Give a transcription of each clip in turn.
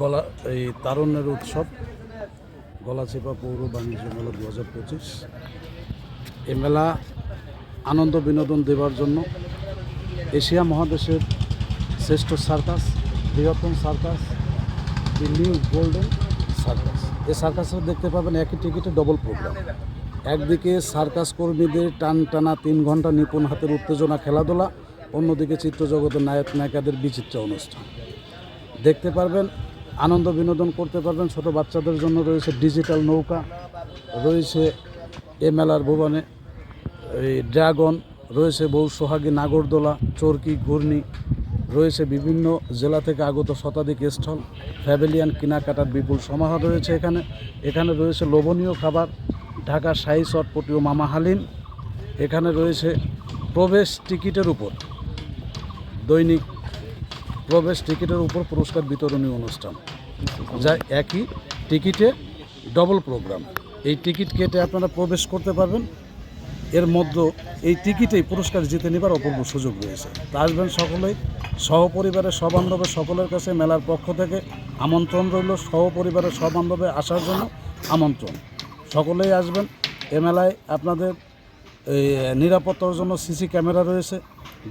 গলা, এই তারুণ্যের উৎসব গলাচিপা পৌর বাণিজ্য মেলা দু হাজার পঁচিশ। এ মেলা আনন্দ বিনোদন দেওয়ার জন্য এশিয়া মহাদেশের শ্রেষ্ঠ সার্কাস, বৃহত্তম সার্কাস নিউ গোল্ডেন সার্কাস। এই সার্কাসে দেখতে পাবেন একই টিকিটে ডবল প্রোগ্রাম। একদিকে সার্কাস কর্মীদের টান টানা তিন ঘণ্টা নিপুণ হাতের উত্তেজনা খেলাধুলা, অন্যদিকে চিত্রজগতের নায়ক নায়িকাদের বিচিত্র অনুষ্ঠান। দেখতে পারবেন আনন্দ বিনোদন করতে পারবেন। ছোট বাচ্চাদের জন্য রয়েছে ডিজিটাল নৌকা, রয়েছে এ মেলার ভুবনে এই ড্রাগন, রয়েছে বহু সোহাগী নাগরদোলা, চরকি, ঘূর্ণি, রয়েছে বিভিন্ন জেলা থেকে আগত শতাধিক স্থল ফ্যাভিলিয়ান কেনাকাটার বিপুল সমাহার রয়েছে এখানে। এখানে রয়েছে লোভনীয় খাবার, ঢাকা শাহী চটপটি ও মামা হালিম। এখানে রয়েছে প্রবেশ টিকিটের উপর। দৈনিক প্রবেশ টিকিটের উপর পুরস্কার বিতরণী অনুষ্ঠান, যা একই টিকিটে ডবল প্রোগ্রাম এই টিকিট কেটে আপনারা প্রবেশ করতে পারবেন। এর মধ্যে, এই টিকিটেই পুরস্কার জিতে নেবার অপূর্ব সুযোগ রয়েছে। তা আসবেন সকলেই। সহপরিবারের সবান্ধবে সকলের কাছে মেলার পক্ষ থেকে আমন্ত্রণ রইল সহপরিবারের সবান্ধবে আসার জন্য আমন্ত্রণ। সকলেই আসবেন। এ মেলায় আপনাদের নিরাপত্তার জন্য সিসি ক্যামেরা রয়েছে।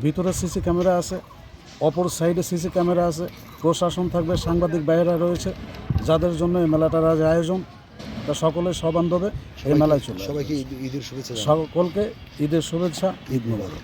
ভিতরে সিসি ক্যামেরা আছে। অপর সাইডে সিসি ক্যামেরা আছে প্রশাসন থাকবে সাংবাদিক বাইরা রয়েছে যাদের জন্য এই মেলাটার আজ আয়োজন। তা সকলে সবান্ধবে এই মেলায় চলে সবাইকে ঈদের শুভেচ্ছা সকলকে ঈদের শুভেচ্ছা। ঈদ মোবারক।